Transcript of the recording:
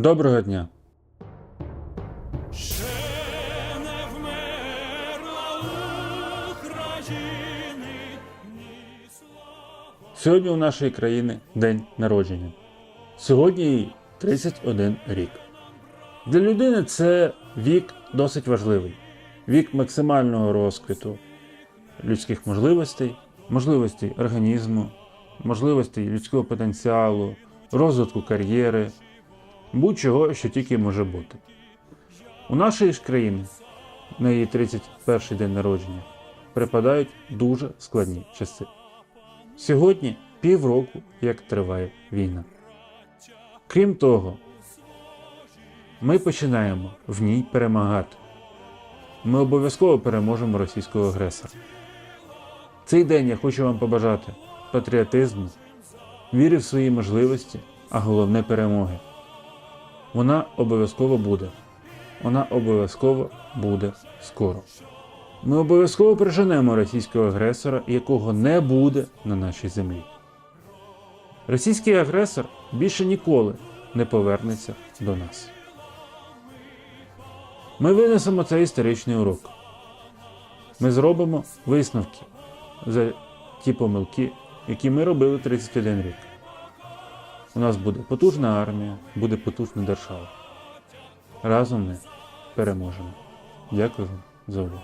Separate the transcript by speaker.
Speaker 1: Доброго дня!
Speaker 2: Ще не вмерла України.
Speaker 1: Сьогодні у нашої країни день народження. Сьогодні їй 31 рік. Для людини це вік досить важливий. Вік максимального розквіту людських можливостей, можливостей організму, можливостей людського потенціалу, розвитку кар'єри, будь-чого, що тільки може бути. У нашої ж країни на її 31 день народження припадають дуже складні часи. Сьогодні півроку, як триває війна. Крім того, ми починаємо в ній перемагати. Ми обов'язково переможемо російського агресора. Цей день я хочу вам побажати патріотизму, віри в свої можливості, а головне перемоги. Вона обов'язково буде. Вона обов'язково буде скоро. Ми обов'язково приженемо російського агресора, якого не буде на нашій землі. Російський агресор більше ніколи не повернеться до нас. Ми винесемо цей історичний урок. Ми зробимо висновки за ті помилки, які ми робили 31 рік. У нас буде потужна армія, буде потужна держава. Разом ми переможемо. Дякую за увагу.